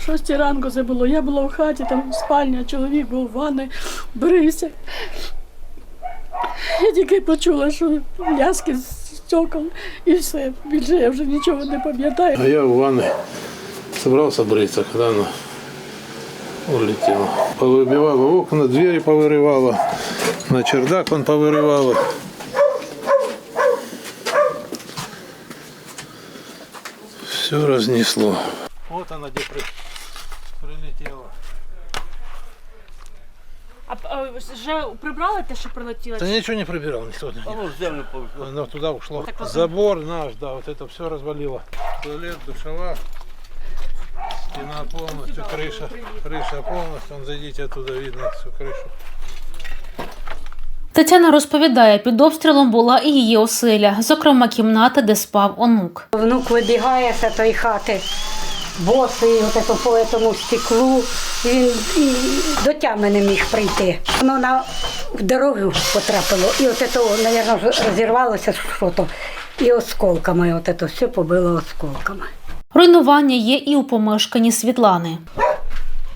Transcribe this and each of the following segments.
шостій ранку це було. Я була в хаті, там спальня, чоловік був в ванні, брився. Я тільки почула, що ляски з стекол і все. Більше я вже нічого не пам'ятаю. А я в ванной собрался бриться, когда она улетела. Повыбивала окна, двери повырывала, на чердак он повырывала. Все разнесло. Вот она где при- прилетела. А, а вже прибрали те, що прилетіло? Да ничего не прибирал, никто не Оно в землю повезло. Оно туда ушло. Так вот Забор наш, да, вот это все развалило. Туалет, душевая. Стена полностью, крыша, крыша полностью. Вон, зайдите оттуда, видно всю крышу. Тетяна розповідає, під обстрілом була і її оселя, зокрема кімната, де спав онук. Внук вибігає з тої хати, босий, от ето по этому стеклу. Він і до тями не міг прийти. Воно на в дорогу потрапило, і от ето, мабуть, розірвалося що то. І осколками, от ето все побило осколками. Руйнування є і у помешканні Світлани.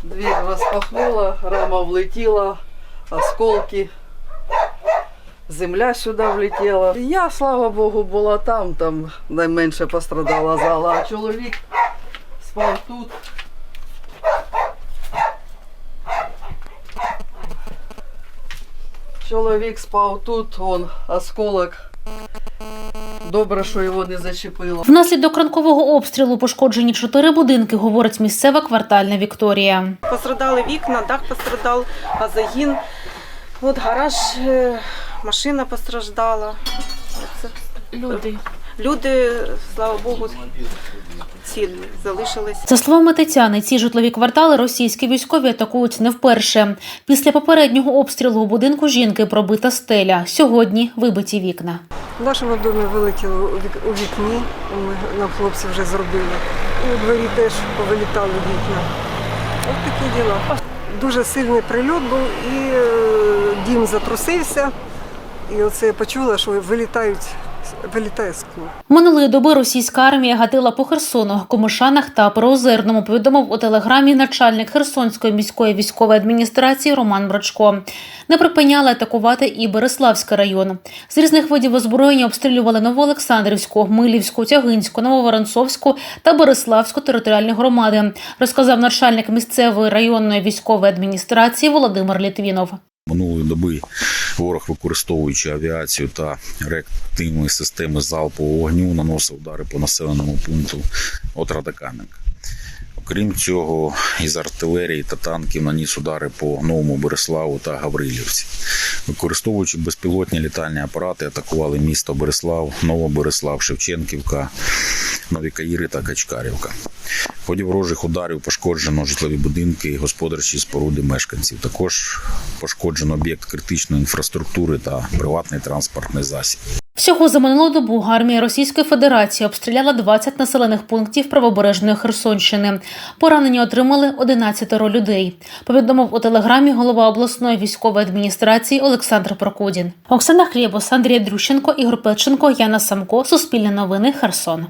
Дверь распахнула, рама влетела, осколки. Земля сюди влетіла. Я, слава Богу, була там, там найменше пострадала зала, а чоловік спав тут. Чоловік спав тут, вон осколок. Добре, що його не зачепило. Внаслідок ранкового обстрілу пошкоджені чотири будинки, говорить місцева квартальна Вікторія. Пострадали вікна, дах пострадав, газогін. От гараж, е, машина постраждала. Це Люди. Люди, слава Богу, цілі залишились. За словами Тетяни, ці житлові квартали російські військові атакують не вперше. Після попереднього обстрілу у будинку жінки пробита стеля. Сьогодні вибиті вікна. В нашому домі вилетіло у вікні, ми нам хлопці вже зробили. І у дворі теж повилітали вікна. Ось такі діла. Дуже сильний прильот був і е, дім затрусився. І оце я почула, що вилітають, вилітає скло. Минулої доби російська армія гатила по Херсону, Комишанах та Переозерному, повідомив у телеграмі начальник Херсонської міської військової адміністрації Роман Брачко. Не припиняли атакувати і Береславський район. З різних видів озброєння обстрілювали Новоолександрівську, Милівську, Тягинську, Нововоронцовську та Береславську територіальні громади, розказав начальник місцевої районної військової адміністрації Володимир Літвінов. Минулої доби ворог, використовуючи авіацію та реактивні системи залпового вогню, наносив удари по населеному пункту Отрадокаменка. Окрім цього, із артилерії та танків наніс удари по Новому Береславу та Гаврилівці. Використовуючи безпілотні літальні апарати, атакували місто Береслав, Новобереслав, Шевченківка, Нові Каїри та Качкарівка. В ході ворожих ударів пошкоджено житлові будинки і господарчі споруди мешканців. Також пошкоджено об'єкт критичної інфраструктури та приватний транспортний засіб. Всього за минулу добу армія Російської Федерації обстріляла 20 населених пунктів правобережної Херсонщини. Поранені отримали 11 людей. Повідомив у телеграмі голова обласної військової адміністрації Олександр Прокудін. Оксана Хлєбос, Андрій Дрющенко, Ігор Печенко, Яна Самко. Суспільне новини. Херсон.